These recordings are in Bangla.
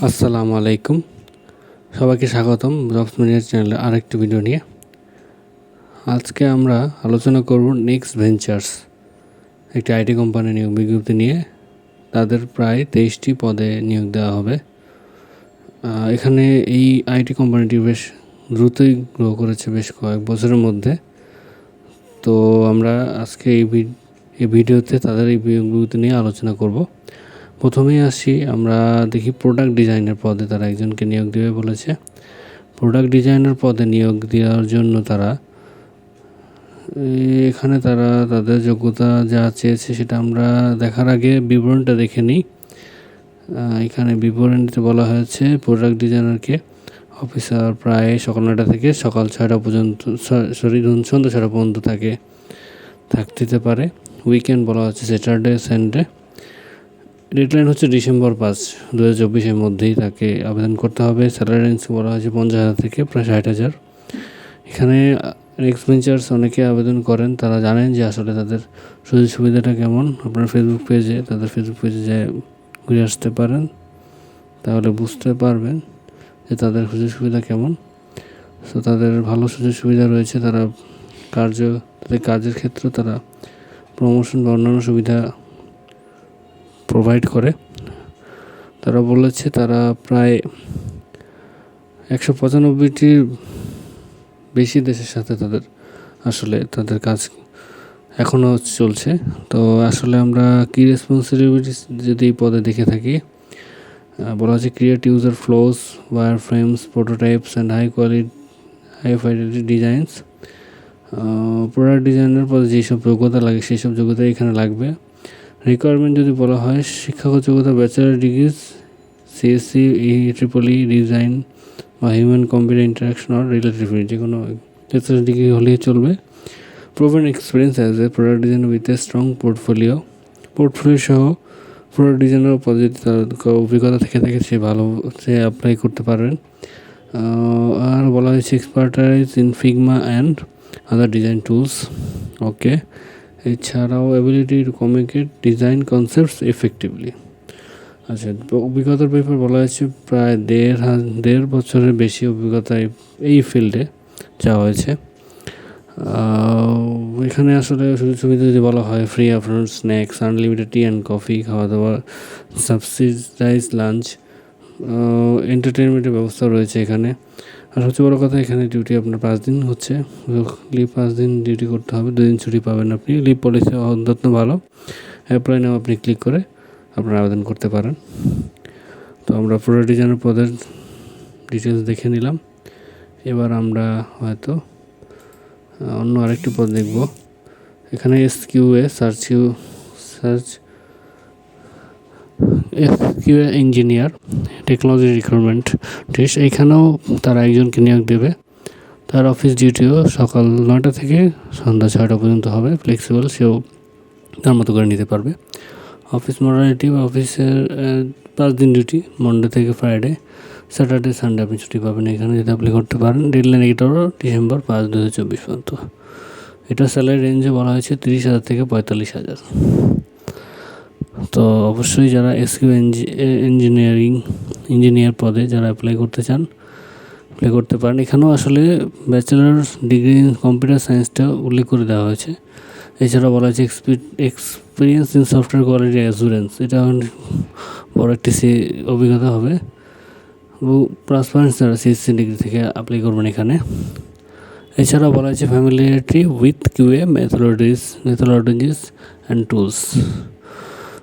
আসসালামু আলাইকুম। সবাইকে স্বাগতম জবস মিডিয়ার চ্যানেলে আরেকটি ভিডিও নিয়ে। আজকে আমরা আলোচনা করব নেক্সট ভেঞ্চার্স, একটি আইটি কোম্পানি নিয়োগ বিজ্ঞপ্তি নিয়ে। তাদের প্রায় তেইশটি পদে নিয়োগ দেওয়া হবে। এখানে এই আইটি কোম্পানিটি বেশ দ্রুতই গ্রো করেছে বেশ কয়েক বছরের মধ্যে। তো আমরা আজকে এই এই ভিডিওতে তাদের এই বিজ্ঞপ্তি নিয়ে আলোচনা করব। প্রথমেই আসি, আমরা দেখি প্রোডাক্ট ডিজাইনের পদে তারা একজনকে নিয়োগ দেবে বলেছে। প্রোডাক্ট ডিজাইনের পদে নিয়োগ দেওয়ার জন্য তারা এখানে তারা তাদের যোগ্যতা যা চেয়েছে সেটা আমরা দেখার আগে বিবরণটা দেখে নিই। এখানে বিবরণীতে বলা হয়েছে প্রোডাক্ট ডিজাইনারকে অফিসার প্রায় সকাল নয়টা থেকে সকাল ছয়টা পর্যন্ত সরি সন্ধ্যা ছয়টা পর্যন্ত থাকে, থাকতে পারে। উইকেন্ড বলা হচ্ছে স্যাটারডে সানডে ডেডলাইন হচ্ছে ডিসেম্বর পাঁচ। দু হাজার চব্বিশের মধ্যেই তাকে আবেদন করতে হবে। স্যালারি রেঞ্জ বলা হয়েছে পঞ্চাশ হাজার থেকে প্রায় ষাট হাজার। এখানে নেক্সট ভেঞ্চার্স অনেকে আবেদন করেন। তারা জানেন যে আসলে তাদের সুযোগ সুবিধাটা কেমন। আপনার ফেসবুক পেজে তাদের ফেসবুক পেজে যে ঘুরে আসতে পারেন, তাহলে বুঝতে পারবেন যে তাদের সুযোগ সুবিধা কেমন। তো তাদের ভালো সুযোগ সুবিধা রয়েছে। তারা কার্য, তাদের কাজের ক্ষেত্রে তারা প্রমোশন বা অন্যান্য সুবিধা প্রোভাইড করে। তারা বলেছে তারা প্রায় একশো পঁচানব্বইটির বেশি দেশের সাথে তাদের আসলে তাদের কাজ এখনও চলছে। তো আসলে আমরা কী রেসপন্সিবিলিটি যদি এই পদে দেখে থাকি বলা হচ্ছে create user flows wireframes prototypes and high quality high quality designs product ডিজাইনের পদে যেসব যোগ্যতা লাগে সেই সব যোগ্যতা এখানে লাগবে। রিকোয়ারমেন্ট যদি বলা হয় শিক্ষাগত যোগ্যতা bachelor degrees CSC E triple E design বা হিউম্যান কম্পিউটার ইন্টারাকশন আর রিলেটিভ যে কোনো ব্যাচেলার ডিগ্রি হলেই চলবে। Proven experience as a product design with a strong portfolio portfolio সহ প্রোডাক্ট ডিজাইনের পদে যদি তার অভিজ্ঞতা থেকে থাকে, সে ভালো, সে অ্যাপ্লাই করতে পারবেন আর বলা হয়েছে expertise in Figma and other design tools okay এছাড়াও ability to communicate design concepts effectively আচ্ছা অভিজ্ঞতার ব্যাপার বলা হয়েছে প্রায় দেড় দেড় বছরের বেশি অভিজ্ঞতা এই- ফিল্ডে চাওয়া হয়েছে। এখানে আসলে সুযোগ সুবিধা যদি বলা হয় free afternoon snacks unlimited tea and coffee খাওয়া দাওয়া সাবসিডাইজ লাঞ্চ এন্টারটেনমেন্টের ব্যবস্থা রয়েছে এখানে। আর সবচেয়ে বড় কথা, এখানে ডিউটি আপনার পাঁচ দিন হচ্ছে। লিভ পাঁচ দিন ডিউটি করতে হবে, দুদিন ছুটি পাবেন আপনি। লিভ পলিসি অত্যন্ত ভালো। অ্যাপ্লাই নাও আপনি ক্লিক করে আপনার আবেদন করতে পারেন। তো আমরা পুরো ডিজাইনের পদের ডিটেলস দেখে নিলাম। এবার আমরা হয়তো অন্য আরেকটি পদ দেখব। এখানে S Q A search you search S Q A engineer, technology recruitment test. এখানেও তারা একজনকে নিয়োগ দেবে। তার অফিস ডিউটিও সকাল নয়টা থেকে সন্ধ্যা ছয়টা পর্যন্ত হবে। ফ্লেক্সিবল, সেও তার মতো করে নিতে পারবে। অফিস মডালিটি বা অফিসের পাঁচ দিন ডিউটি, মন্ডে থেকে ফ্রাইডে, স্যাটারডে, সানডে আপনি ছুটি পাবেন এখানে যদি অ্যাপ্লাই করতে পারেন। ডেডলাইন এটারও ডিসেম্বর পাঁচ দু হাজার চব্বিশ পর্যন্ত। এটা স্যালারি রেঞ্জে বলা হয়েছে তিরিশ হাজার থেকে পঁয়তাল্লিশ হাজার। তো অবশ্যই যারা এসকিউ ইঞ্জিনিয়ারিং ইঞ্জিনিয়ার পদে যারা অ্যাপ্লাই করতে চান অ্যাপ্লাই করতে পারেন। এখানেও আসলে ব্যাচেলার ডিগ্রি ইন কম্পিউটার সায়েন্সটা উল্লেখ করে দেওয়া হয়েছে। এছাড়া বলা হয়েছে experience in software quality assurance এটা বড় একটি সি অভিজ্ঞতা হবে। প্লাস পয়েন্টস যারা সিএসসি ডিগ্রি থেকে অ্যাপ্লাই করবেন এখানে। এছাড়া বলা হয়েছে familiarity with QA methodologies methodologies and tools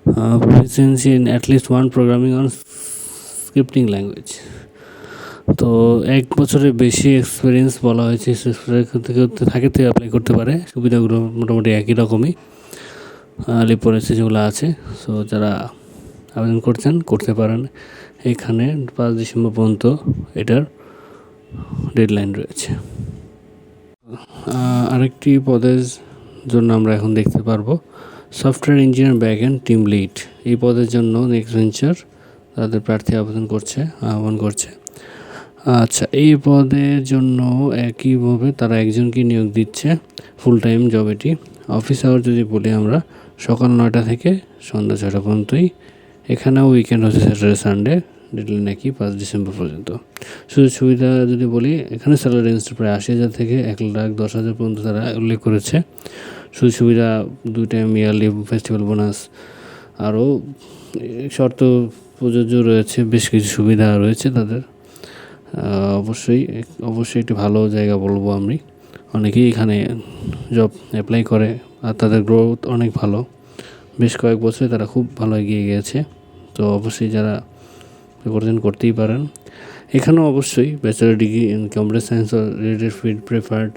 proficiency in at least one programming on scripting তো এক বছরের বেশি এক্সপিরিয়েন্স বলা হয়েছে থেকে থাকে অ্যাপ্লাই করতে পারে। সুবিধাগুলো মোটামুটি একই রকমই লিপ পলিসি যেগুলো আছে। সো যারা আবেদন করছেন, করতে পারেন। এখানে পাঁচ ডিসেম্বর পর্যন্ত এটার ডেডলাইন রয়েছে। আরেকটি পদের জন্য আমরা এখন দেখতে পারব। Software engineer back end team lead. এই পদের জন্য নেক্সট ভেঞ্চার তাদের প্রার্থী আবেদন করছে, আহ্বান করছে। আচ্ছা এই পদের জন্য একইভাবে তারা একজনকে নিয়োগ দিচ্ছে ফুল টাইম জব এটি। অফিস আওয়ার যদি বলি আমরা, সকাল নয়টা থেকে সন্ধ্যা ছটা পর্যন্তই। এখানেও উইকেন্ড হচ্ছে স্যাটারডে সানডে ডেডলাইন নাকি পাঁচ ডিসেম্বর পর্যন্ত। সুযোগ সুবিধা যদি বলি, এখানে স্যালারি রেঞ্জটা প্রায় আশি হাজার থেকে এক লাখ দশ হাজার পর্যন্ত তারা উল্লেখ করেছে। সুযোগ সুবিধা দুই টাইম ইয়ারলি ফেস্টিভ্যাল বোনাস আরও শর্ত প্রযোজ্য রয়েছে, বেশ কিছু সুবিধা রয়েছে তাদের। অবশ্যই অবশ্যই একটি ভালো জায়গা বলব আমি। অনেকেই এখানে জব অ্যাপ্লাই করে, আর তাদের গ্রোথ অনেক ভালো। বেশ কয়েক বছরে তারা খুব ভালো এগিয়ে গিয়েছে তো অবশ্যই যারা করছেন করতেই পারেন। এখানেও অবশ্যই bachelor degree in computer science related field preferred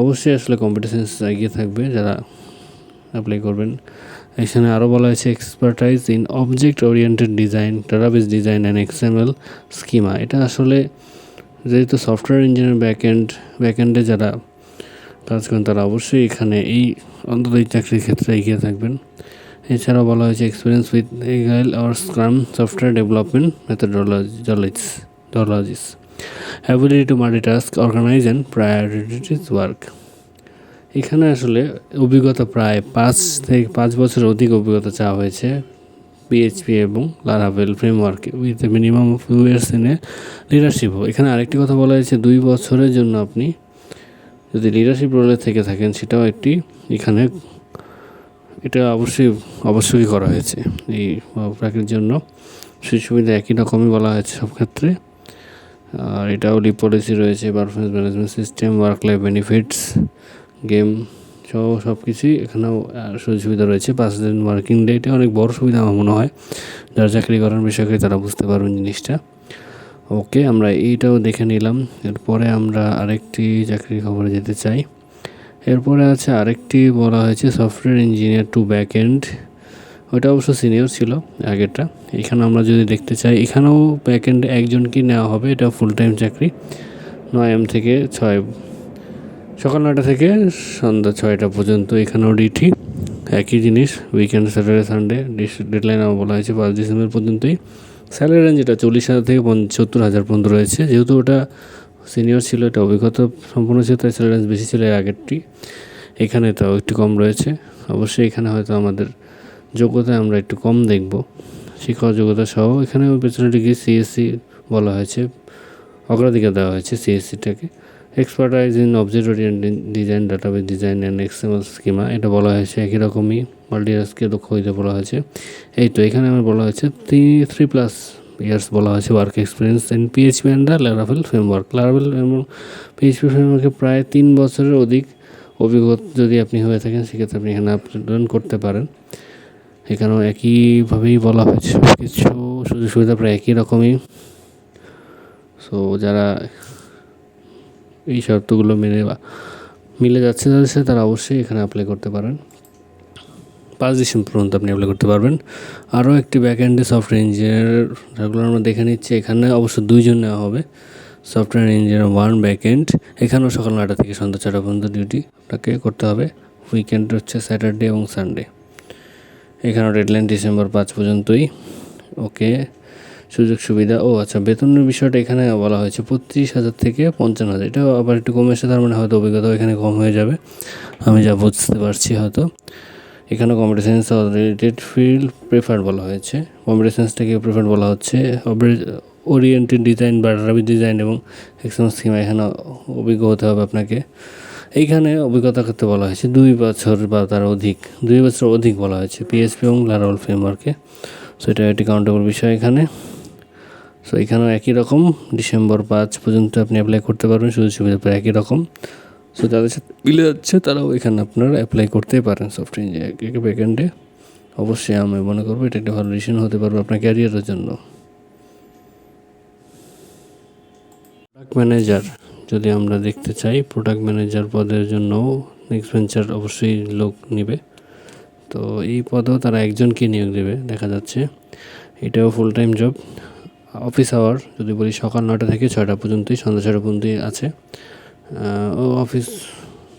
অবশ্যই আসলে কম্পিউটার সায়েন্স এগিয়ে থাকবে, যারা অ্যাপ্লাই করবেন। এখানে আরও বলা হয়েছে expertise in object oriented design database design and XML schema এটা আসলে যেহেতু সফটওয়্যার ইঞ্জিনিয়ার ব্যাকএন্ড ব্যাকএন্ডে যারা কাজ করেন, তারা অবশ্যই এখানে এই অন্তত এই চাকরির ক্ষেত্রে এগিয়ে থাকবেন। এছাড়াও বলা হয়েছে এক্সপিরিয়েন্স উইথ এগাইল আর scrum software development methodologies ডলজিস ability to multitask organise and prioritise work এখানে আসলে অভিজ্ঞতা প্রায় পাঁচ থেকে পাঁচ বছরের অধিক অভিজ্ঞতা চাওয়া হয়েছে পিএইচপি এবং Laravel ফ্রেমওয়ার্কে with minimum of two years in a লিডারশিপও এখানে আরেকটি কথা বলা হয়েছে, দুই বছরের জন্য আপনি যদি লিডারশিপ রোলে থেকে থাকেন, সেটাও একটি এখানে এটা অবশ্যই অবশ্যই করা হয়েছে। এই প্যাকের জন্য সুযোগ সুবিধা একই রকমই বলা হয়েছে সব ক্ষেত্রে। আর এটাও লিপ পলিসি রয়েছে performance management system work life benefits game সহ সব কিছুই এখানেও সুযোগ সুবিধা রয়েছে। পাঁচ দিন ওয়ার্কিং ডে এটা অনেক বড় সুবিধা আমার মনে হয়। যারা চাকরি করার বিষয়কে তারা বুঝতে পারবেন জিনিসটা। ওকে, আমরা এইটাও দেখে নিলাম। এরপরে আমরা আরেকটি চাকরির খবরে যেতে চাই। এরপরে আছে আরেকটি বলা হয়েছে software engineer two back end ওটা অবশ্য সিনিয়র ছিল আগেরটা। এখানে আমরা যদি দেখতে চাই, এখানেও ব্যাক এন্ড একজনকে নেওয়া হবে, এটা ফুল টাইম চাকরি। নয় এম থেকে ছয়, সকাল নয়টা থেকে সন্ধ্যা ছয়টা পর্যন্ত এখানেও ডিটি একই জিনিস উইকেন্ড স্যাটারডে সানডে ডেডলাইন আমার বলা হয়েছে পাঁচ ডিসেম্বর পর্যন্তই। স্যালারি রেঞ্জ এটা চল্লিশ হাজার থেকে সত্তর হাজার পর্যন্ত রয়েছে। যেহেতু ওটা সিনিয়র ছিল, এটা অভিজ্ঞতা সম্পূর্ণ ছিল, তাই স্যালারি রেঞ্জ বেশি ছিল আগেরটি। এখানে তাও একটু কম রয়েছে। অবশ্যই এখানে হয়তো আমাদের যোগ্যতায় আমরা একটু কম দেখব। শিক্ষক যোগ্যতা সহ এখানে ব্যাচেলার ডিগ্রি সিএসসি বলা হয়েছে, অগ্রাধিকার দেওয়া হয়েছে সিএসসিটাকে expertise in object oriented design database design and XML schema এটা বলা হয়েছে একই রকমই মাল্টিটাস্কে দক্ষ হইতে বলা হয়েছে। এই তো, এখানে আমার বলা হয়েছে থ্রি থ্রি প্লাস ইয়ার্স বলা হয়েছে work experience in PHP and the Laravel framework Laravel এবং পিএইচপি ফ্রেমওয়ার্কে প্রায় তিন বছরের অধিক অভিজ্ঞতা যদি আপনি হয়ে থাকেন, সেক্ষেত্রে আপনি এখানে আবেদন করতে পারেন। এখানেও একইভাবেই বলা হয়েছে সব কিছু সুযোগ সুবিধা প্রায় একই রকমই। সো যারা এই শর্তগুলো মেনে বা, মিলে যাচ্ছে তাদের সাথে তারা অবশ্যই এখানে অ্যাপ্লাই করতে পারেন। পাঁচ ডিসেম্বর পর্যন্ত আপনি অ্যাপ্লাই করতে পারবেন। আরও একটি ব্যাক এন্ডে সফটওয়্যার ইঞ্জিনিয়ার যেগুলো আমরা দেখে নিচ্ছি, এখানে অবশ্য দুইজন নেওয়া হবে। সফটওয়্যার ইঞ্জিনিয়ার ওয়ান ব্যাক এখানেও সকাল নয়টা থেকে সন্ধ্যা ছটা পর্যন্ত ডিউটি আপনাকে করতে হবে। উইকেন্ড হচ্ছে স্যাটারডে এবং সানডে এখানেও ডেডলাইন ডিসেম্বর পাঁচ পর্যন্তই। ওকে সুযোগ, সুবিধা। ও আচ্ছা বেতনের বিষয়টা এখানে বলা হয়েছে পঁচিশ হাজার থেকে পঞ্চান্ন হাজার। এটা আবার একটু কমে এসে তার মানে হয়তো অভিজ্ঞতা এখানে কম হয়ে যাবে। আমি যা বুঝতে পারছি হয়তো। এখানে computer science related field preferred বলা হয়েছে। কম্পিউটার সায়েন্সটাকে প্রেফার্ড বলা হচ্ছে। ওরিয়েন্টেড ডিজাইন বা ডিজাইন এবং এক্সাম স্কিম এখানে অভিজ্ঞ হতে হবে আপনাকে। এইখানে অভিজ্ঞতা করতে বলা হয়েছে, দুই বছর বা তার অধিক, দুই বছর অধিক বলা হয়েছে পিএসপি এবং লারাওয়াল ফ্রেমওয়ার্কে সো এটা একটি কাউন্টেবল বিষয় এখানে। সো এখানেও একই রকম ডিসেম্বর পাঁচ পর্যন্ত আপনি অ্যাপ্লাই করতে পারবেন, সুযোগ সুবিধা প্রায় একই রকম। সো যাদের সাথে মিলে যাচ্ছে, তারাও এখানে আপনারা অ্যাপ্লাই করতেই পারেন সফটওয়্যার ইঞ্জিনিয়ার ব্যাকেন্ডে অবশ্যই আমি মনে করব এটা একটা ভালো ডিসিশন হতে পারবে আপনার ক্যারিয়ারের জন্য। ম্যানেজার যদি আমরা দেখতে চাই প্রোডাক্ট ম্যানেজার পদের জন্য নেক্সট ভেঞ্চার অবশ্যই লোক নেবে। তো এই পদেও তারা একজনকে নিয়োগ দেবে, দেখা যাচ্ছে। এটাও full time job office hour যদি বলি সকাল নটা থেকে ছয়টা পর্যন্তই, সন্ধ্যা ছটা পর্যন্তই আছে। ও অফিস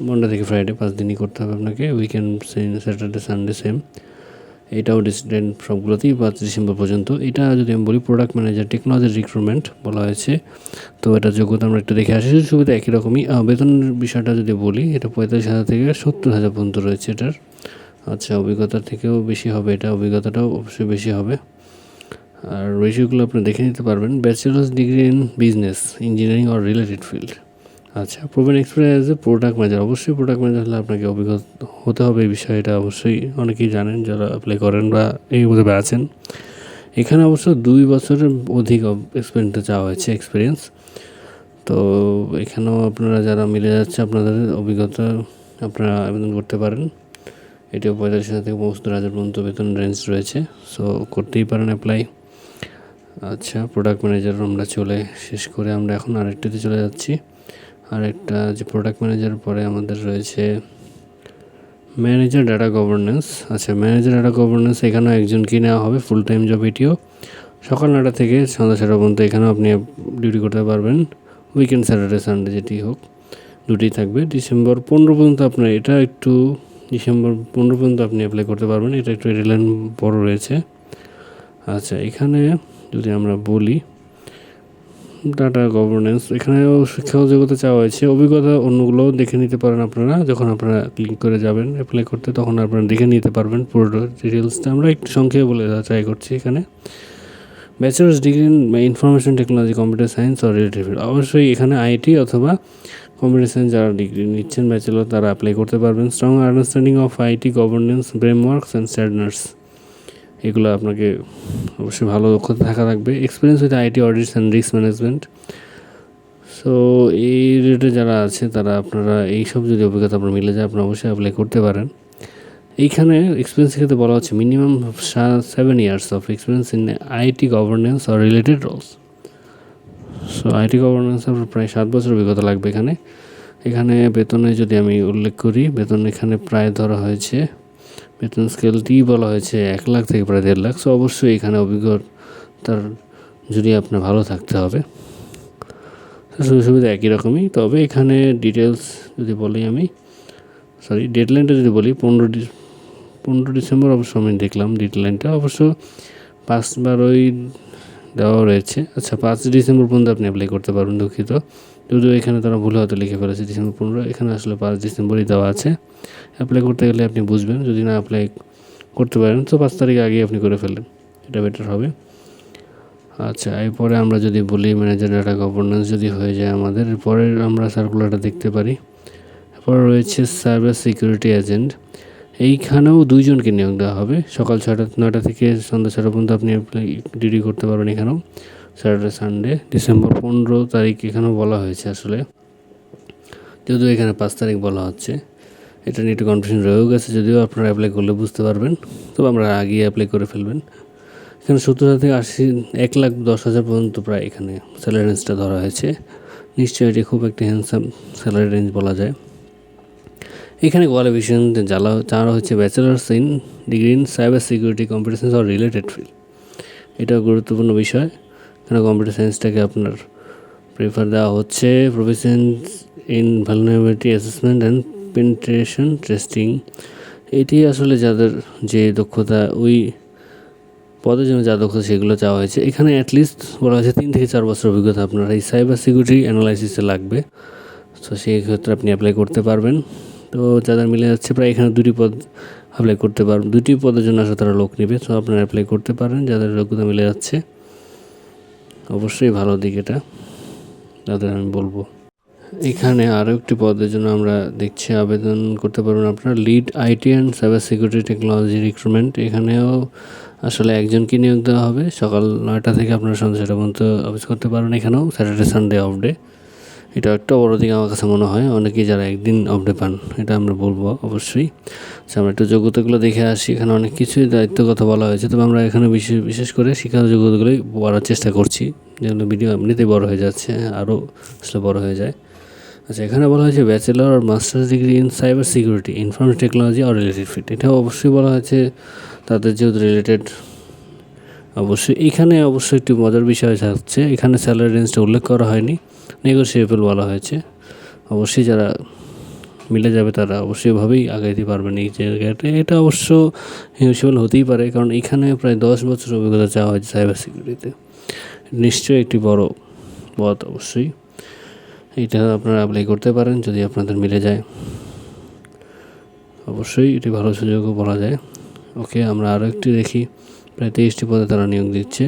মন্ডে থেকে ফ্রাইডে পাঁচ দিনই করতে হবে আপনাকে। উইকেন্ড স্যাটারডে সানডে সেম এটাও ডিসিডেন্ট সবগুলোতেই পাঁচ ডিসেম্বর পর্যন্ত। এটা যদি আমি বলি প্রোডাক্ট ম্যানেজার টেকনোলজি রিক্রুটমেন্ট বলা হয়েছে। তো এটা যোগ্যতা আমরা একটু দেখে আসি। সুবিধা একই রকমই। বেতনের বিষয়টা যদি বলি, এটা পঁয়তাল্লিশ হাজার থেকে সত্তর হাজার পর্যন্ত রয়েছে এটার। আচ্ছা অভিজ্ঞতা থেকেও বেশি হবে এটা। অভিজ্ঞতাটাও অবশ্যই বেশি হবে। আর রেশিওগুলো আপনি দেখে নিতে পারবেন। Bachelors degree in business engineering or related field আচ্ছা প্রোভেন এক্সপিরিয়েন্স প্রোডাক্ট ম্যানেজার অবশ্যই প্রোডাক্ট ম্যানেজার হলে আপনাকে অভিজ্ঞতা হতে হবে, এই বিষয়ে এটা অবশ্যই অনেকেই জানেন, যারা অ্যাপ্লাই করেন বা এই মধ্যে আছেন। এখানে অবশ্য দুই বছরের অধিক এক্সপিরিয়েন্সটা চাওয়া হয়েছে এক্সপিরিয়েন্স তো এখানেও আপনারা যারা মিলে যাচ্ছে, আপনাদের অভিজ্ঞতা আপনারা আবেদন করতে পারেন। এটিও পঁয়তাল্লিশ হাজার থেকে পঁচাত্তর হাজার পর্যন্ত বেতন রেঞ্জ রয়েছে সো করতেই পারেন অ্যাপ্লাই আচ্ছা প্রোডাক্ট ম্যানেজার আমরা চলে, শেষ করে আমরা এখন আরেকটিতে চলে যাচ্ছি। আরেকটা যে প্রোডাক্ট ম্যানেজার পরে আমাদের রয়েছে ম্যানেজার ডাটা গভর্নেন্স আচ্ছা ম্যানেজার ডাটা গভর্নেন্স এখানেও একজনকে নেওয়া হবে? ফুল টাইম জব এটিও। সকাল নটা থেকে সন্ধ্যা ছটা পর্যন্ত এখানেও আপনি ডিউটি করতে পারবেন। উইকেন্ড স্যাটারডে সানডে যেটি হোক, দুটি থাকবে। ডিসেম্বর পনেরো পর্যন্ত আপনার এটা একটু, ডিসেম্বর পনেরো পর্যন্ত আপনি অ্যাপ্লাই করতে পারবেন। এটা একটু রেলাইন বড় রয়েছে। আচ্ছা এখানে যদি আমরা বলি ডাটা গভর্নেন্স এখানেও শিক্ষাগত যোগ্যতা চাওয়া হয়েছে। অভিজ্ঞতা অন্যগুলোও দেখে নিতে পারেন আপনারা। যখন আপনারা ক্লিক করে যাবেন অ্যাপ্লাই করতে, তখন আপনারা দেখে নিতে পারবেন পুরো ডিটেলসটা আমরা একটু সংক্ষেপে বলে দেওয়া ট্রাই করছি এখানে। Bachelors degree in information technology computer science or relative অবশ্যই এখানে আইটি অথবা কম্পিউটার সায়েন্স যারা ডিগ্রি নিচ্ছেন ব্যাচেলর তারা অ্যাপ্লাই করতে পারবেন। Strong understanding of IT governance frameworks and standards এগুলো আপনাকে অবশ্যই ভালো দক্ষতা থাকা লাগবে। Experience with IT audits and risk management so এই রেটে যারা আছে, তারা আপনারা এইসব যদি অভিজ্ঞতা আপনার মিলে যায়, আপনারা অবশ্যই অ্যাপ্লাই করতে পারেন। এইখানে এক্সপিরিয়েন্স ক্ষেত্রে বলা হচ্ছে minimum seven years of experience in IT governance or related roles so IT governance আপনার প্রায় সাত বছর অভিজ্ঞতা লাগবে এখানে। এখানে বেতনে যদি আমি উল্লেখ করি, বেতন এখানে প্রায় ধরা হয়েছে বেতন স্কেলটি বলা হয়েছে এক লাখ থেকে প্রায় দেড় লাখ। সো অবশ্যই এখানে অভিজ্ঞতার যদি আপনার ভালো থাকতে হবে। সুযোগ সুবিধা একই রকমই। তবে এখানে ডিটেলস যদি বলি আমি সরি ডেডলাইনটা যদি বলি, পনেরো পনেরো ডিসেম্বর অবশ্য আমি দেখলাম ডেডলাইনটা অবশ্য পাঁচ বারোই দেওয়া রয়েছে। আচ্ছা পাঁচ ডিসেম্বর পর্যন্ত আপনি অ্যাপ্লাই করতে পারবেন দুঃখিত। যদিও এখানে তারা ভুল হয়তো লিখে ফেলেছে ডিসেম্বর পনেরো এখানে আসলে পাঁচ ডিসেম্বরই দেওয়া আছে। অ্যাপ্লাই করতে গেলে আপনি বুঝবেন, যদি না অ্যাপ্লাই করতে পারেন, তো পাঁচ তারিখ আগে আপনি করে ফেলেন এটা বেটার হবে। আচ্ছা এরপরে আমরা যদি বলি ম্যানেজার ডাটা গভর্নেন্স যদি হয়ে যায় আমাদের পরে আমরা সার্কুলারটা দেখতে পারি। এরপর রয়েছে সাইবার সিকিউরিটি এজেন্ট এইখানেও দুইজনকে নিয়োগ দেওয়া হবে। সকাল ছটা নয়টা থেকে সন্ধ্যা ছটা পর্যন্ত আপনি ডিউটি করতে পারবেন এখানেও। স্যাটারডে সানডে ডিসেম্বর পনেরো তারিখ এখানেও বলা হয়েছে আসলে। যদিও এখানে পাঁচ তারিখ বলা হচ্ছে। এটা নিয়ে একটু কনফিউশন রয়েও গেছে, যদিও আপনারা অ্যাপ্লাই করলে বুঝতে পারবেন। তবে আমরা আগেই অ্যাপ্লাই করে ফেলবেন। এখানে সত্তর হাজার থেকে আশি, এক লাখ দশ হাজার পর্যন্ত প্রায় এখানে স্যালারি রেঞ্জটা ধরা হয়েছে। নিশ্চয়ই এটি খুব একটি হ্যান্ডসাম স্যালারি রেঞ্জ বলা যায়। এখানে কোয়ালিফিকেশন জ্বালা চাওয়া হচ্ছে bachelors in degree in cyber security competition or related field এটাও গুরুত্বপূর্ণ বিষয়। এখানে কম্পিউটার সায়েন্সটাকে আপনার প্রেফার দেওয়া হচ্ছে। Profession in vulnerability assessment and penetration testing এটি আসলে যাদের যে দক্ষতা, ওই পদের জন্য যা দক্ষতা সেগুলো চাওয়া হয়েছে। এখানে অ্যাটলিস্ট বলা হয়েছে তিন থেকে চার বছর অভিজ্ঞতা আপনার। এই সাইবার সিকিউরিটি অ্যানালাইসিসে লাগবে। তো সেই ক্ষেত্রে আপনি অ্যাপ্লাই করতে পারবেন। তো যাদের মিলে যাচ্ছে, প্রায় এখানে দুটি পদ অ্যাপ্লাই করতে পারবেন দুটি পদের জন্য আসলে তারা লোক নেবে। তো আপনারা অ্যাপ্লাই করতে পারেন। যাদের যোগ্যতা মিলে যাচ্ছে। অবশ্যই ভালো দিক এটা। তাদের আমি বলব। এখানে আরও একটি পদের জন্য আমরা দেখছি আবেদন করতে পারবেন আপনার। Lead IT and cyber security technology recruitment. এখানেও আসলে একজনকে নিয়োগ দেওয়া হবে। সকাল নয়টা থেকে আপনার সন্ধ্যা ছটা পর্যন্ত অফিস করতে পারবেন। এখানেও স্যাটারডে, সানডে, অফ ডে। এটা একটা বড় দিক আমার কাছে মনে হয়। অনেকেই যারা একদিন অফ ডে পান, এটা আমরা বলব অবশ্যই। আচ্ছা আমরা একটু যোগ্যতাগুলো দেখে আসি। এখানে অনেক কিছুই দায়িত্ব কথা বলা হয়েছে। তবে আমরা এখানে বিশেষ বিশেষ করে শিক্ষার যোগ্যতাগুলোই বলার চেষ্টা করছি। যেগুলো ভিডিও এমনিতেই বড় হয়ে যাচ্ছে, আরও আসলে বড় হয়ে যায়। আচ্ছা এখানে বলা হয়েছে bachelor R masters degree in cyber security information technology R related fit এটাও অবশ্যই বলা হয়েছে। তাদের যেহেতু রিলেটেড অবশ্যই। এখানে অবশ্যই একটি মজার বিষয় হচ্ছে এখানে স্যালারি রেঞ্জটা উল্লেখ করা হয়নি নেগোসিয়েবল বলা হয়েছে। অবশ্যই যারা মিলে যাবে তারা অবশ্যই ভাবেই আগাইতে পারবেন এই জায়গাটা এটা অবশ্য হিউসিবল হতেই পারে, কারণ এখানে প্রায় দশ বছর অভিজ্ঞতা চাওয়া হয়েছে সাইবার সিকিউরিটিতে নিশ্চয়ই একটি বড় পথ অবশ্যই। এটা আপনারা অ্যাপ্লাই করতে পারেন যদি আপনাদের মিলে যায়। অবশ্যই এটি ভালো সুযোগও বলা যায়। ওকে, আমরা আরও একটি দেখি। প্রায় তেইশটি পদে তারা নিয়োগ দিচ্ছে।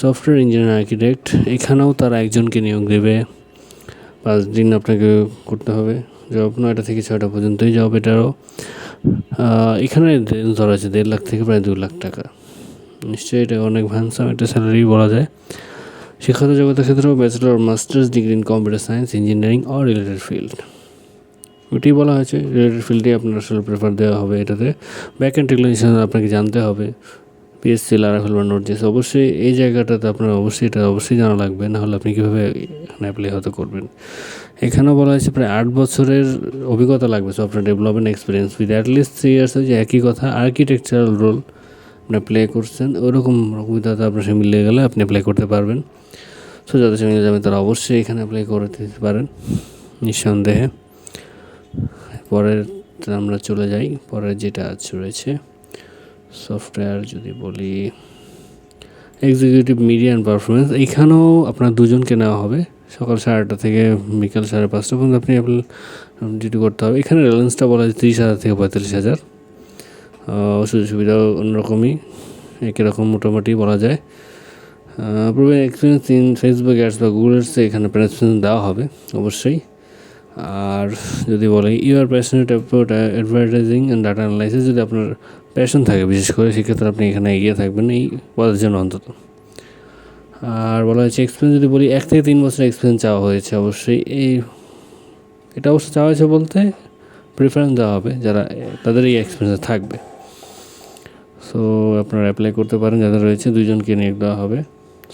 সফটওয়্যার ইঞ্জিনিয়ার আর্কিটেক্ট, এখানেও তারা একজনকে নিয়োগ দেবে। পাঁচ দিন আপনাকে করতে হবে। জব নয়টা থেকে ছয়টা পর্যন্তই জব এটারও। এখানে রেঞ্জ ধরা আছে দেড় লাখ থেকে প্রায় দু লাখ টাকা। নিশ্চয়ই এটা অনেক ভ্যানসাম একটা স্যালারি বলা যায়। শিক্ষাগত জগতের ক্ষেত্রেও bachelor masters degree in computer science engineering or related field ওইটাই বলা হয়েছে রিলেটেড ফিল্ডে আপনার আসলে প্রেফার দেওয়া হবে এটাতে। ব্যাক এন্ড টেকনোলজিশন আপনাকে জানতে হবে। পিএসসি লারাফেল বা নোট জিএস অবশ্যই এই জায়গাটাতে আপনার অবশ্যই এটা অবশ্যই জানা লাগবে না হলে আপনি কীভাবে এখানে অ্যাপ্লাই হয়তো করবেন। এখানেও বলা হয়েছে প্রায় আট বছরের অভিজ্ঞতা লাগবে software development experience with at least three years যে একই কথা আর্কিটেকচারাল রোল আপনি প্লে করছেন, ওরকম অভিজ্ঞতা আপনার সঙ্গে মিলে গেলে আপনি অ্যাপ্লাই করতে পারবেন। সো যাদের সঙ্গে মিলে যাবে তারা অবশ্যই এখানে অ্যাপ্লাই করে দিতে পারেন, নিঃসন্দেহে। পরের আমরা চলে যাই, পরের যেটা রয়েছে সফটওয়্যার যদি বলি এক্সিকিউটিভ মিডিয়া অ্যান্ড পারফরমেন্স এইখানেও আপনার দুজনকে নেওয়া হবে। সকাল সাড়ে আটটা থেকে বিকাল সাড়ে পাঁচটা পর্যন্ত আপনি ডিউটি করতে হবে। এখানে রেলেন্সটা বলা যায় তিরিশ হাজার থেকে পঁয়তাল্লিশ হাজার। সুযোগ সুবিধাও অন্যরকমই, একই রকম মোটামুটি বলা যায়। Proven experience in Facebook ads বা গুগল অ্যাডসে এখানে প্রেসপেন্স দেওয়া হবে, অবশ্যই। আর যদি বলে you are passionate about advertising and data analysis যদি আপনার প্যাশন থাকে বিশেষ করে, সেক্ষেত্রে আপনি এখানে এগিয়ে থাকবেন এই পদের জন্য অন্তত। আর বলা হয়েছে এক্সপিরিয়েন্স যদি বলি, এক থেকে তিন বছর এক্সপিরিয়েন্স চাওয়া হয়েছে অবশ্যই। এই, এটা অবশ্য চাওয়া হয়েছে বলতে প্রিফারেন্স দেওয়া হবে, যারা, তাদের এই এক্সপিরিয়েন্স থাকবে। সো আপনারা অ্যাপ্লাই করতে পারেন, যাদের রয়েছে, দুইজনকে নিয়োগ দেওয়া হবে।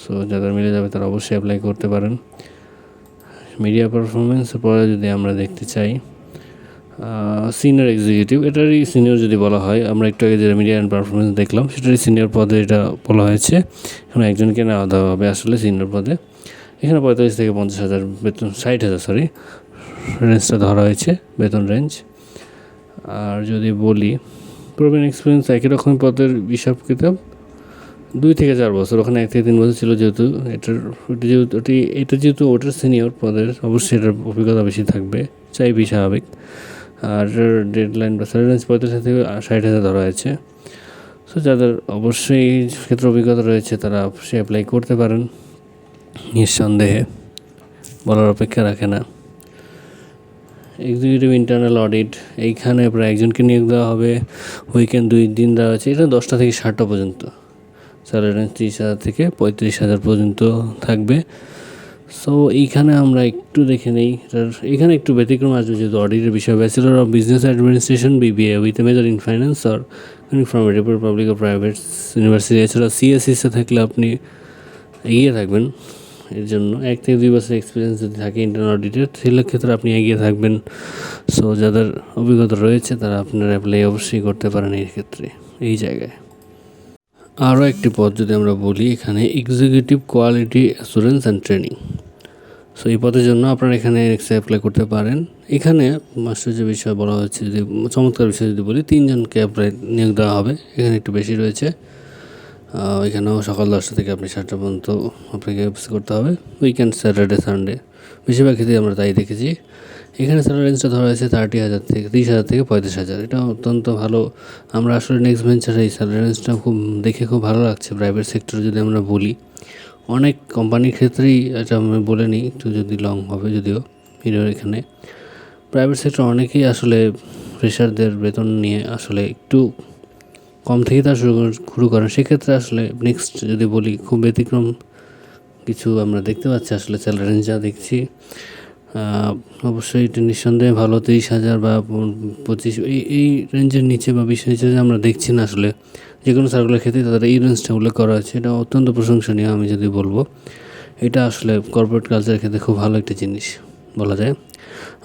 সো যাদের মিলে যাবে, তারা অবশ্যই অ্যাপ্লাই করতে পারেন। মিডিয়া পারফরমেন্সের পরে যদি আমরা দেখতে চাই সিনিয়র এক্সিকিউটিভ এটারই সিনিয়র যদি বলা হয়, আমরা একটু আগে যেটা মিডিয়া অ্যান্ড পারফরমেন্স দেখলাম, সেটারই সিনিয়র পদে এটা বলা হয়েছে। এখানে একজনকে নেওয়া দেওয়া হবে আসলে সিনিয়র পদে। এখানে পঁয়তাল্লিশ থেকে পঞ্চাশ হাজার বেতন, ষাট হাজার সরি রেঞ্জটা ধরা হয়েছে, বেতন রেঞ্জ আর যদি বলি, প্রবীণ এক্সপিরিয়েন্স একই রকম পদের হিসাব কিতাব দুই থেকে চার বছর, ওখানে এক থেকে তিন বছর ছিল যেহেতু, এটার যেহেতু, ওটি, এটা যেহেতু ওটার সিনিয়র পদের, অবশ্যই এটার অভিজ্ঞতা বেশি থাকবে, চাইবি স্বাভাবিক। আর ডেডলাইন বা স্যালারি পঁয়তাল্লিশ থেকে ষাট হাজার ধরা হয়েছে। সো যাদের অবশ্যই ক্ষেত্রে অভিজ্ঞতা রয়েছে, তারা অবশ্যই অ্যাপ্লাই করতে পারেন। নিঃসন্দেহে, বলার অপেক্ষা রাখে না। এক্সিকিউটিভ ইন্টারনাল অডিট এইখানে প্রায় একজনকে নিয়োগ দেওয়া হবে। উইকেন্ড দুই দিন দেওয়া হচ্ছে এটা দশটা থেকে সাতটা পর্যন্ত। স্যালারি রেঞ্জ হাজার থেকে পঁয়ত্রিশ হাজার পর্যন্ত থাকবে। সো এইখানে আমরা একটু দেখে নেই। এখানে একটু ব্যতিক্রম আসবে, যেহেতু অডিটের বিষয় bachelor of business administration BBA with major in finance R from report public ও প্রাইভেট ইউনিভার্সিটি এছাড়া সিএসসিসে থাকলে আপনি এগিয়ে থাকবেন। এর জন্য এক থেকে দুই বছর এক্সপিরিয়েন্স যদি থাকে ইন্টারনাল অডিটের সেগুলোর ক্ষেত্রে আপনি এগিয়ে থাকবেন। সো যাদের অভিজ্ঞতা রয়েছে, তারা আপনার অ্যাপ্লাই অবশ্যই করতে পারেন এই ক্ষেত্রে এই জায়গায়। আরও একটি পদ যদি আমরা বলি, এখানে executive quality assurance and training so এই পদের জন্য আপনারা এখানে অ্যাপ্লাই করতে পারেন। এখানে মাস্টার যে বিষয় বলা হচ্ছে যে চমৎকার বিষয় যদি বলি, তিনজনকে অ্যাপ্লাই নিয়োগ দেওয়া হবে। এখানে একটু বেশি রয়েছে। এখানেও সকাল দশটা থেকে আপনি সাতটা পর্যন্ত আপনাকে করতে হবে। উইকেন্ড স্যাটারডে সানডে বেশিরভাগ ক্ষেত্রে আমরা তাই দেখেছি। এখানে স্যালারি রেঞ্জটা ধরা হয়েছে থার্টি হাজার থেকে, তিরিশ হাজার থেকে পঁয়ত্রিশ হাজার। এটা অত্যন্ত ভালো। আমরা আসলে নেক্সট ভেঞ্চারে এই স্যালারি রেঞ্জটা খুব, দেখে খুব ভালো লাগছে প্রাইভেট সেক্টরে যদি আমরা বলি। অনেক কোম্পানির ক্ষেত্রেই এটা আমি বলে নিই, একটু যদি লং হবে যদিও ভিডিওর এখানে। প্রাইভেট সেক্টর অনেকেই আসলে ফ্রেশারদের বেতন নিয়ে আসলে একটু কম থেকে তারা শুরু শুরু করেন। সেক্ষেত্রে আসলে নেক্সট যদি বলি, খুব ব্যতিক্রম কিছু আমরা দেখতে পাচ্ছি, আসলে স্যালারি যা দেখছি। অবশ্যই এটা নিঃসন্দেহে ভালো, তেইশ হাজার বা পঁচিশ, এই এই রেঞ্জের নিচে বা বিশ নিচে আমরা দেখছি না আসলে। যে কোনো সার্কুলার ক্ষেত্রে তাদের এই রেঞ্জটা উল্লেখ করা হয়েছে এটা অত্যন্ত প্রশংসনীয় আমি যদি বলব। এটা আসলে কর্পোরেট কালচারের ক্ষেত্রে খুব ভালো একটা জিনিস বলা যায়।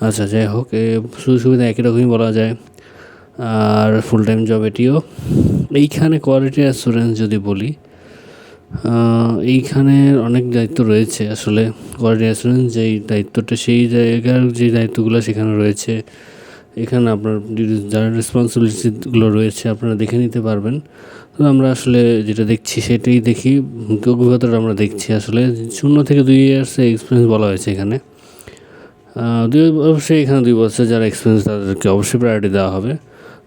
আচ্ছা যাই হোক, এ সুযোগ সুবিধা একই রকমই বলা যায়। আর ফুল টাইম জব এটিও। এইখানে কোয়ালিটি অ্যাসুরেন্স যদি বলি আহ, এইখানে অনেক দায়িত্ব রয়েছে আসলে কোয়ালিটি অ্যাসুরেন্স যেই দায়িত্বটা সেই জায়গার যে দায়িত্বগুলো সেখানে রয়েছে। এখানে আপনার যারা রেসপন্সিবিলিটিগুলো রয়েছে আপনারা দেখে নিতে পারবেন। তো আমরা আসলে যেটা দেখছি সেটাই দেখি অভিজ্ঞতাটা আমরা দেখছি আসলে। শূন্য থেকে দুই ইয়ার্সে এক্সপিরিয়েন্স বলা হয়েছে এখানে। দুই অবশ্যই এখানে দুই বছর যারা এক্সপিরিয়েন্স তাদেরকে অবশ্যই প্রায়োরিটি দেওয়া হবে।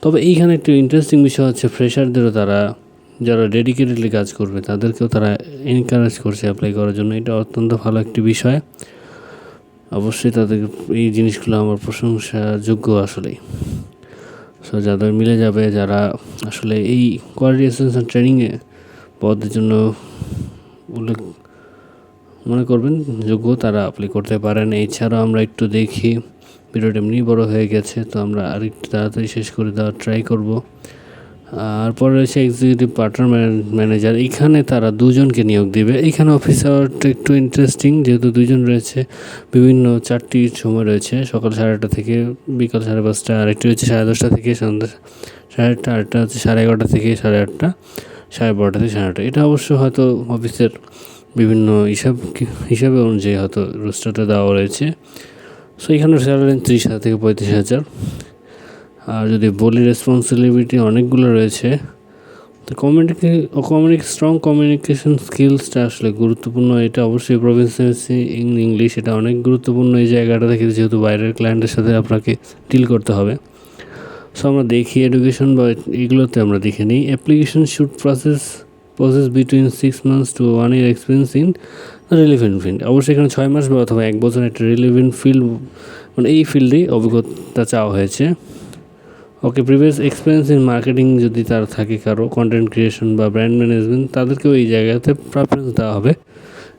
তবে এইখানে একটু ইন্টারেস্টিং বিষয় হচ্ছে ফ্রেশারদেরও তারা যারা ডেডিকেটেডলি কাজ করবে, তাদেরকেও তারা এনকারেজ করছে অ্যাপ্লাই করার জন্য। এটা অত্যন্ত ভালো একটি বিষয়। অবশ্যই তাদের এই জিনিসগুলো আমার প্রশংসাযোগ্য আসলেই। সো যাদের মিলে যাবে, যারা আসলে এই কোয়ালিটি অ্যাসেন্সন ট্রেনিংয়ে পদের জন্য উল্লেখ মনে করবেন, যোগ্য তারা অ্যাপ্লাই করতে পারেন। এছাড়াও আমরা একটু দেখি, ভিডিওটা এমনি বড় হয়ে গেছে, তো আমরা আরেকটু তাড়াতাড়ি শেষ করে দেওয়ার ট্রাই করব। আর পরে রয়েছে এক্সিকিউটিভ পার্টনার ম্যানেজার এখানে তারা দুজনকে নিয়োগ দিবে। এখানে অফিস আওয়ারটা একটু ইন্টারেস্টিং যেহেতু দুজন রয়েছে, বিভিন্ন চারটি সময় রয়েছে, সকাল সাড়ে আটটা থেকে বিকাল সাড়ে পাঁচটা আরেকটি হচ্ছে সাড়ে দশটা থেকে সন্ধ্যা সাড়ে আটটা আরেকটা হচ্ছে সাড়ে এগারোটা থেকে সাড়ে আটটা, সাড়ে বারোটা থেকে সাড়ে আটটা। এটা অবশ্য হয়তো অফিসের বিভিন্ন হিসাব, হিসাবে অনুযায়ী হয়তো রোস্টারটা দেওয়া রয়েছে। সো এখানে স্যালারি ত্রিশ হাজার থেকে পঁয়ত্রিশ হাজার। আর যদি বলি রেসপন্সিবিলিটি অনেকগুলো রয়েছে, তো কমিউনিকে কমিউনিক স্ট্রং কমিউনিকেশন স্কিলসটা আসলে গুরুত্বপূর্ণ। এটা অবশ্যই প্রফেসি ইন ইংলিশ এটা অনেক গুরুত্বপূর্ণ এই জায়গাটা থেকে যেহেতু বাইরের ক্লায়েন্টের সাথে আপনাকে ডিল করতে হবে। সো আমরা দেখি এডুকেশন বা এগুলোতে আমরা দেখে নিই। Application should process process between six months to one year experience in relevant field অবশ্যই এখানে ছয় মাস বা অথবা এক বছর একটা রিলিভেন্ট ফিল্ড মানে এই ফিল্ডেই অভিজ্ঞতা চাওয়া হয়েছে। Okay previous experience in marketing যদি তার থাকে কারও কন্টেন্ট ক্রিয়েশন বা ব্র্যান্ড ম্যানেজমেন্ট তাদেরকেও এই জায়গাতে প্রেফারেন্স দেওয়া হবে।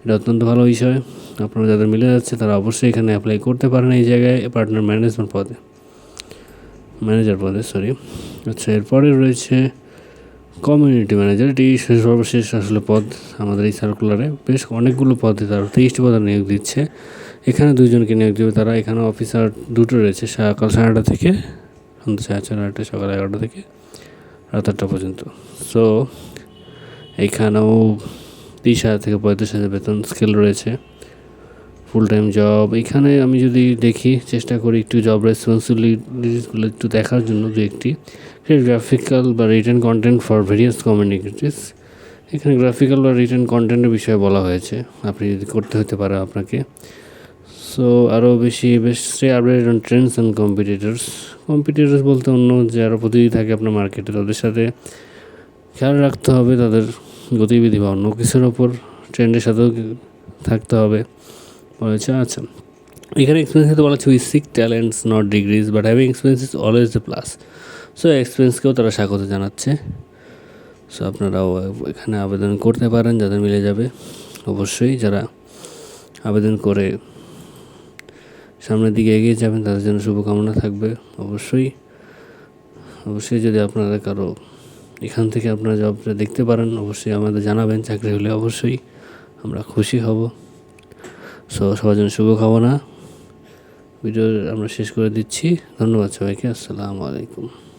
এটা অত্যন্ত ভালো বিষয়। আপনারা যাদের মিলে যাচ্ছে, তারা অবশ্যই এখানে অ্যাপ্লাই করতে পারেন এই জায়গায় পার্টনার ম্যানেজমেন্ট পদে। ম্যানেজার পদে সরি আচ্ছা এরপরে রয়েছে কমিউনিটি ম্যানেজার এটি সর্বশেষ আসলে পদ আমাদের এই সার্কুলারে বেশ অনেকগুলো পদে তারা তেইশটি পদে নিয়োগ দিচ্ছে। এখানে দুজনকে নিয়োগ দেবে তারা। এখানে অফিসার দুটো রয়েছে সকাল সাড়ে থেকে সন্ধ্যা সাড়ে আটটা সকাল এগারোটা থেকে রাত আটটা পর্যন্ত। সো এইখানেও তিরিশ হাজার থেকে পঁয়ত্রিশ হাজার বেতন স্কেল রয়েছে। ফুল টাইম জব এখানে আমি যদি দেখি, চেষ্টা করি একটু জব রেসপন্সিবিলিটিসগুলো একটু দেখার জন্য দু একটি। গ্রাফিক্যাল বা written content for various communities এখানে গ্রাফিক্যাল বা রিটার্ন কন্টেন্টের বিষয়ে বলা হয়েছে। আপনি যদি করতে হতে পারে আপনাকে। সো আরও বেশি, বেশ stay updated on trends and competitors competitors বলতে অন্য যারা প্রতিদিন থাকে আপনার মার্কেটে তাদের সাথে খেয়াল রাখতে হবে, তাদের গতিবিধি বা অন্য কিছুর ওপর ট্রেন্ডের সাথেও থাকতে হবে। বলেছে আচ্ছা এখানে এক্সপিরিয়েন্স হতে বলা হচ্ছে we seek talents not degrees but having experience is always the plus so এক্সপিরিয়েন্সকেও তারা স্বাগত জানাচ্ছে। সো আপনারাও এখানে আবেদন করতে পারেন, যাদের মিলে যাবে। অবশ্যই যারা আবেদন করে সামনের দিকে এগিয়ে যাবেন, তাদের জন্য শুভকামনা থাকবে। অবশ্যই অবশ্যই যদি আপনারা কারও এখান থেকে আপনারা জবটা দেখতে পারেন, অবশ্যই আমাদের জানাবেন, চাকরি হলে অবশ্যই আমরা খুশি হব। সো, সবার জন্য শুভকামনা। ভিডিও আমরা শেষ করে দিচ্ছি। ধন্যবাদ সবাইকে। আসসালামু আলাইকুম।